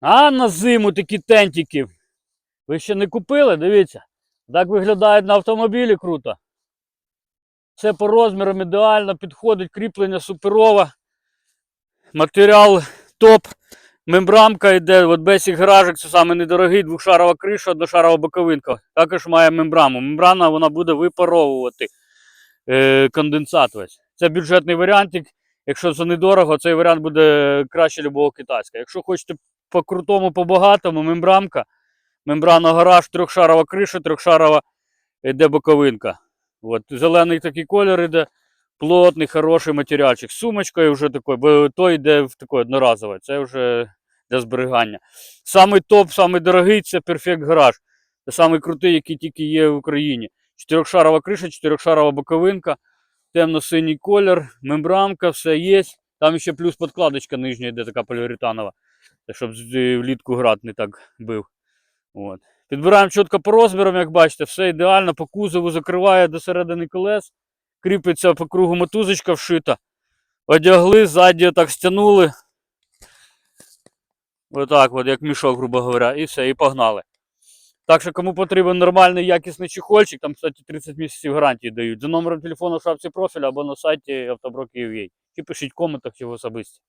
А на зиму такі тентики. Ви ще не купили? Дивіться. Так виглядають на автомобілі круто. Все по розмірам ідеально підходить, кріплення суперове. Матеріал топ. Мембрамка йде, от Basic гаражик, це саме недорогий, двохшарова криша, одношарова боковинка. Також має мембраму. Мембрана вона буде випаровувати е, конденсат весь. Це бюджетний варіантик. Якщо це недорого, цей варіант буде краще любого китайського. Якщо хочете по крутому, по багатому, мембрамка, мембрана гараж, трьохшарова криша, трьохшарова йде боковинка. От, зелений такий колір іде, плотний, хороший матеріальчик. З сумочкою вже такий, бо той йде в такий одноразовий, це вже для зберігання. Самий топ, самий дорогий це Perfect Garage. Це самий крутий, який тільки є в Україні. Чотирьохшарова криша, чотирьохшарова боковинка, темно-синій колір, мембрамка, все є. Там ще плюс подкладочка нижня йде така поліуретанова, щоб е, влітку град не так бив. От. Підбираємо чітко по розмірам, як бачите, все ідеально, по кузову закриває до середини колес, кріпиться по кругу мотузочка вшита. Одягли, ззаді так стягнули. Отак, от, як мішок, грубо говоря, і все, і погнали. Так що, кому потрібен нормальний якісний чехольчик, там, кстати, 30 місяців гарантії дають. За номером телефону в шапці профіля або на сайті автоброків.ua. Чи пишіть в коментах, чи в особисті.